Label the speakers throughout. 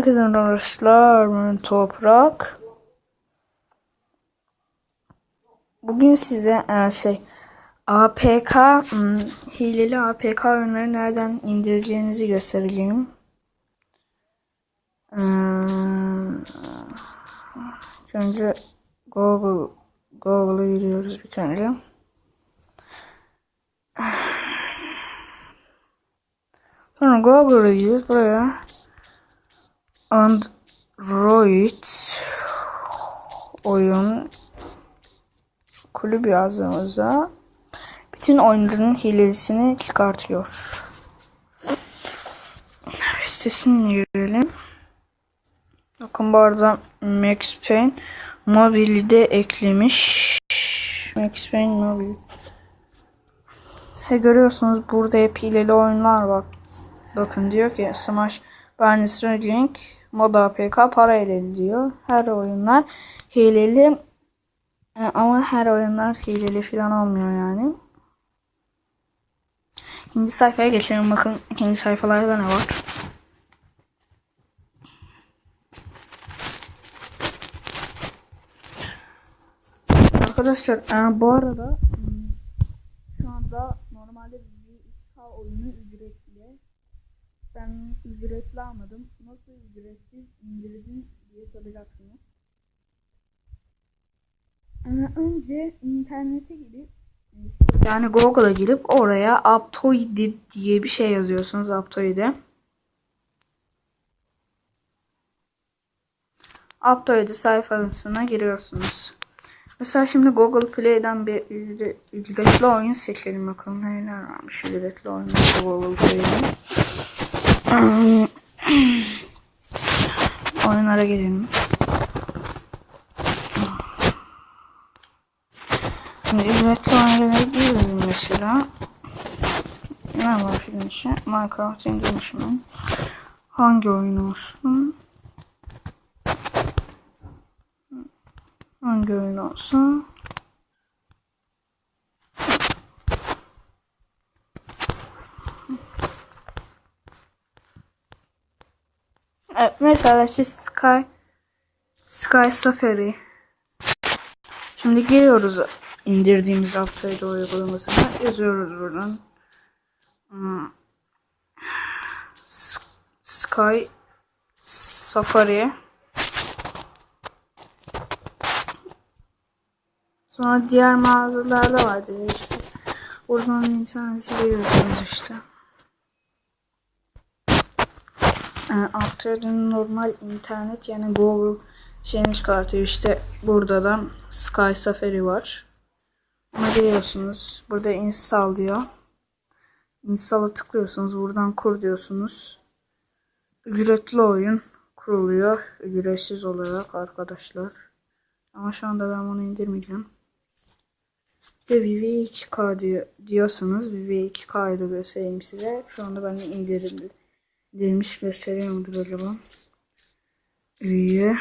Speaker 1: Herkese arkadaşlar ben Toprak. Bugün size e, şey APK hmm, hileli APK oyunları nereden indireceğinizi göstereceğim. Ee, önce Google Google'a giriyoruz bir önce. Sonra Google'a giriyoruz buraya. Android oyun kulüp yazdığımızda bütün oyunların hilesini çıkartıyor. Sitesini girelim. Bakın bu arada Max Payne Mobile'i de eklemiş. Max Payne Mobile. He görüyorsunuz burada hep hileli oyunlar bak. Bakın diyor ki Smash Burns Link Mod APK para hileli diyor. Her oyunlar hileli e, ama her oyunlar hileli falan olmuyor yani. İkinci sayfaya geçelim. Bakın ikinci sayfalarda ne var. Arkadaşlar e, bu arada hmm, şu anda normalde bir oyunu. Ben ücretli almadım. Nasıl ücretsiz indirdin diye soracaksınız. Ee, önce internete girip yani Google'a girip oraya Aptoid diye bir şey yazıyorsunuz Aptoid'e. Aptoid sayfasına giriyorsunuz. Mesela şimdi Google Play'den bir ücretli oyun seçelim bakalım neler varmış ücretli oyunlar Google Play'den. Oyunlara girelim. Şimdi ücretli oyunlara girelim mesela. Ne var film içi? Minecraft indirmişim Hangi oyun olsun? Hangi oyun olsun? Mesela işte Sky Sky Safari. Şimdi giriyoruz indirdiğimiz update uygulamasına yazıyoruz buradan. Hmm. Sky Safari. Sonra diğer mağazalarda vardır işte. Oradan internete giriyorsunuz işte. Uptrade'in normal internet yani Google şeyini çıkartıyor. İşte burada da Sky Safari var. Ona giriyorsunuz. Burada install diyor. Install'a tıklıyorsunuz. Buradan kur diyorsunuz. Ücretli oyun kuruluyor. Ücretsiz olarak arkadaşlar. Ama şu anda ben bunu indirmeyeceğim. Ve VV2K diyor, diyorsanız VV2K'yı da göstereyim size. Şu anda ben de indirdim. Demiş gösteriyor mudur acaba? Üye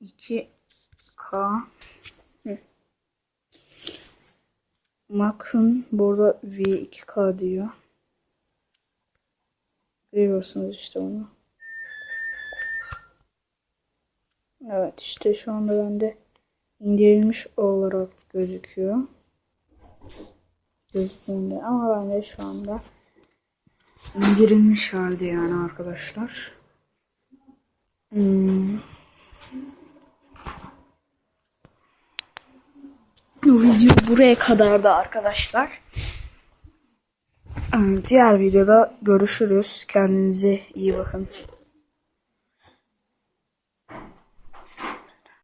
Speaker 1: 2K Bakın burada V2K diyor. Görüyorsunuz işte onu. Evet işte şu anda bende indirilmiş olarak gözüküyor gözüktüğünde ama ben de şu anda indirilmiş halde yani arkadaşlar. Hmm. Bu video buraya kadar da arkadaşlar. Diğer videoda görüşürüz. Kendinize iyi bakın.